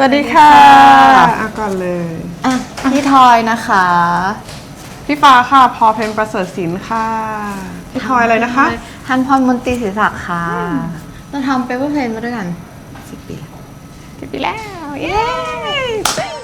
สวัสดีค่ะอะก่อนเลยอะพี่ทอยนะคะ พี่ฟ้าค่ะ พอเพนประเสริฐศิลป์ค่ะ พี่ทอยอะไรนะคะ ทันพรมนตรีศิริศักดิ์ค่ะ เราทำเปเปอร์เพลนมาด้วยกันสิบปีแล้วสิบปีแล้ว เย้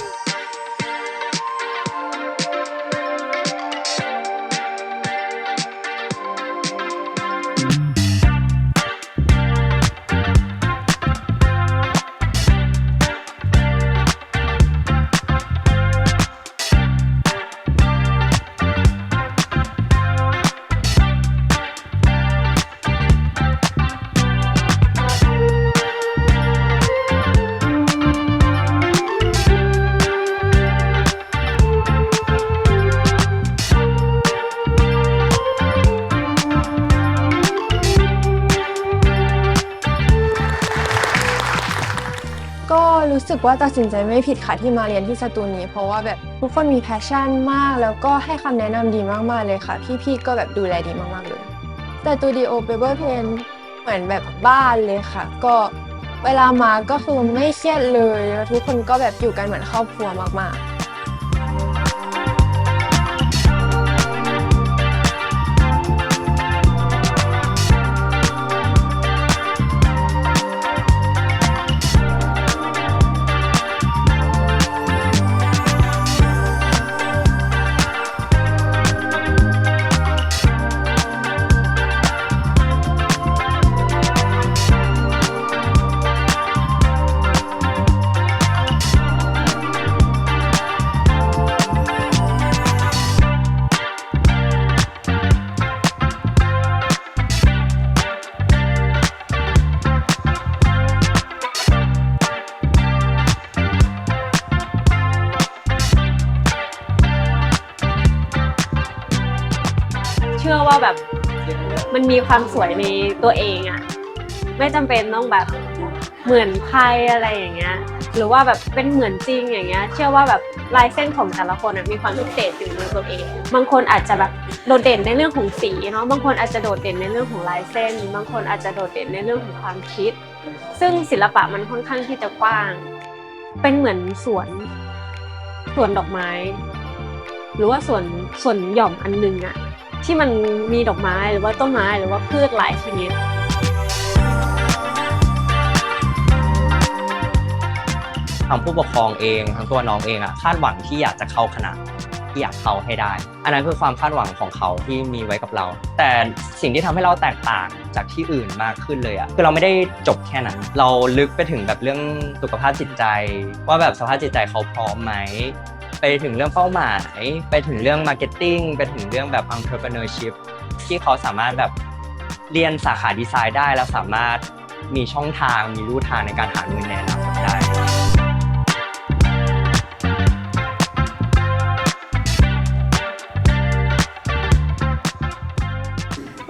รู้สึกว่าตัดสินใจไม่ผิดค่ะที่มาเรียนที่สตูนี้ เพราะว่าแบบทุกคนมีแพชชั่นมาก แล้วก็ให้คำแนะนำดีมากๆเลยค่ะ พี่ๆก็แบบดูแลดีมากๆเลยสตูดิโอเปเปอร์เพนเหมือนแบบบ้านเลยค่ะ ก็เวลามาก็คือไม่เครียดเลยแล้วทุกคนก็แบบอยู่กันเหมือนครอบครัวมากๆ ชื่อว่าแบบมันมีความสวยในตัวเองอะไม่จำเป็นต้องแบบเหมือนใครอะไรอย่างเงี้ย หรือว่าแบบเป็นเหมือนจริงอย่างเงี้ย เชื่อว่าแบบลายเส้นของแต่ละคนมีความพิเศษอยู่ในตัวเอง บางคนอาจจะแบบโดดเด่นในเรื่องของสีเนาะ บางคนอาจจะโดดเด่นในเรื่องของลายเส้น บางคนอาจจะโดดเด่นในเรื่องของความคิด ซึ่งศิลปะมันค่อนข้างที่จะกว้าง เป็นเหมือนสวนสวนดอกไม้ หรือว่าสวนสวนหย่อมอันหนึงอะ ที่มันมีดอกไม้หรือว่าต้นไม้หรือว่าพืชหลายชนิดทางผู้ปกครองเองทั้งตัวน้องเองอะคาดหวังที่อยากจะเข้าคณะที่อยากเข้าให้ได้ อันนั้นคือความคาดหวังของเขาที่มีไว้กับเรา แต่สิ่งที่ทำให้เราแตกต่างจากที่อื่นมากขึ้นเลยอะคือเราไม่ได้จบแค่นั้น เราลึกไปถึงแบบเรื่องสุขภาพจิตใจ ว่าแบบสภาพจิตใจเขาพร้อมไหม ไปถึงเรื่องเป้าหมาย ไปถึงเรื่องมาร์เก็ตติ้งไปถึงเรื่องแบบ entrepreneurship ที่เขาสามารถแบบเรียนสาขาดีไซน์ได้แล้วสามารถมีช่องทางมีรูทางในการหาเงินในอนาคตได้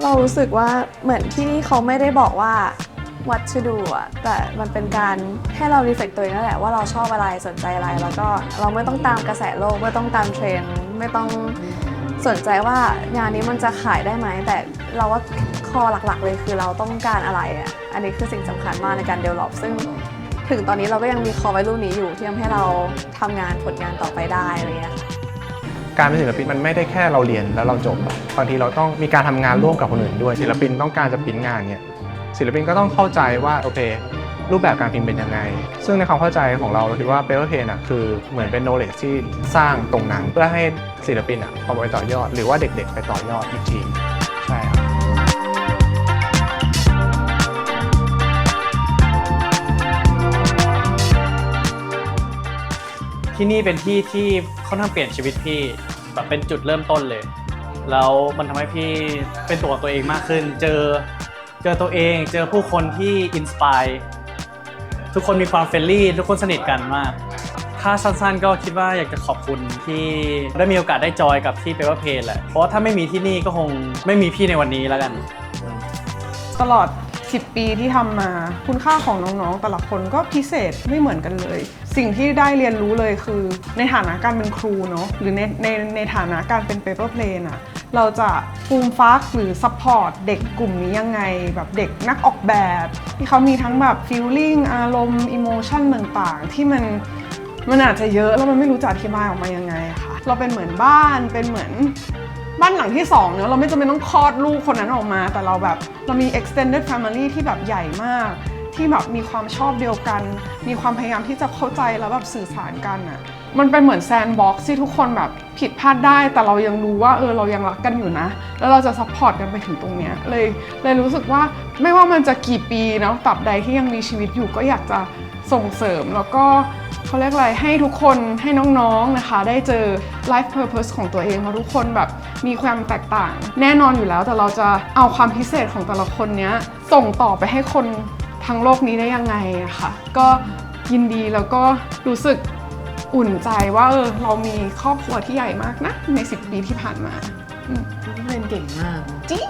เรารู้สึกว่าเหมือนที่นี่เขาไม่ได้บอกว่า what to do อะแต่มันเป็นการให้เรา reflect ตัวเองนั่นแหละว่าเราชอบอะไรสนใจอะไร แล้วก็เราไม่ต้องตามกระแสโลกไม่ต้องตามเทรนด์ไม่ต้องสนใจว่างานนี้มันจะขายได้ไหม แต่เราว่าคอหลักๆ เลยคือเราต้องการอะไรอะอันนี้คือสิ่งสำคัญมากในการ develop ซึ่งถึงตอนนี้เราก็ยังมีคอไว้รุ่นนี้อยู่ที่ทำให้เราทำงานผลงานต่อไปได้อะไรเงี้ยการเป็นศิลปินมันไม่ได้แค่เราเรียนแล้วเราจบบางทีเราต้องมีการทำงานร่วมกับคนอื่นด้วยศิลปินต้องการจะพิมพ์งานเนี่ย ศิลปินก็ต้องเข้าใจว่าโอเค รูปแบบการพิมพ์เป็นยังไง ซึ่งในความเข้าใจของเราเราคิดว่า paper plane อะคือเหมือนเป็น knowledge ที่สร้างตรงนั้น เพื่อให้ศิลปินอะเอาไปต่อยอด หรือว่าเด็กๆ ไปต่อยอดอีกทีใช่ครับที่นี่เป็นที่ที่ค่อนข้างเปลี่ยนชีวิตพี่แบบเป็นจุดเริ่มต้นเลย แล้วมันทำให้พี่เป็นตัวของตัวเองมากขึ้น เจอ เจอตัวเองเจอผู้คนที่อินสปายทุกคนมีความเฟรนลี่ ทุกคนสนิทกันมาก ถ้าสั้นๆก็คิดว่าอยากจะขอบคุณที่ได้มีโอกาสได้จอยกับที่เปเปอร์เพแหละ เพราะว่าถ้าไม่มีที่นี่ก็คงไม่มีพี่ในวันนี้แล้วกัน ตลอด 10 ปีที่ทำมาคุณค่าของน้องๆ แต่ละคนก็พิเศษไม่เหมือนกันเลย สิ่งที่ได้เรียนรู้เลยคือ ในฐานะการเป็นครูเนาะหรือในในในฐานะการเป็น paper plane อะเราจะฟูมฟักหรือ support เด็กกลุ่มนี้ยังไง แบบเด็กนักออกแบบ ที่เขามีทั้งแบบ feeling อารมณ์ emotion ต่างๆ ที่มันมันอาจจะเยอะแล้วมันไม่รู้จะอธิบายออกมายังไงค่ะ เราเป็นเหมือนบ้านเป็นเหมือน บ้านหลังที่สองเนอะเราไม่จำเป็นต้องคลอดลูกคนนั้นออกมา แต่เราแบบเรามี extended family ที่แบบใหญ่มาก ที่แบบมีความชอบเดียวกัน มีความพยายามที่จะเข้าใจแล้วแบบสื่อสารกันอะมันเป็นเหมือนแซนด์บ็อกซ์ที่ทุกคนแบบผิดพลาดได้ แต่เรายังรู้ว่าเออเรายังรักกันอยู่นะ แล้วเราจะซัพพอร์ตกันไปถึงตรงเนี้ยเลยเลยรู้สึกว่าไม่ว่ามันจะกี่ปีเนาะตราบใดที่ยังมีชีวิตอยู่ก็อยากจะส่งเสริมแล้วก็ เขาเรียกอะไรให้ทุกคนให้น้องๆนะคะ ได้เจอ life purpose ของตัวเองเพราะทุกคนแบบมีความแตกต่าง แน่นอนอยู่แล้วแต่เราจะเอาความพิเศษของแต่ละคนเนี้ยส่งต่อไปให้คนทั้งโลกนี้ได้ยังไงอะค่ะก็ยินดีแล้วก็รู้สึกอุ่นใจว่าเออเรามีครอบครัวที่ใหญ่มากนะ ใน 10 ปีที่ผ่านมาพี่เพลนเก่งมาก จริง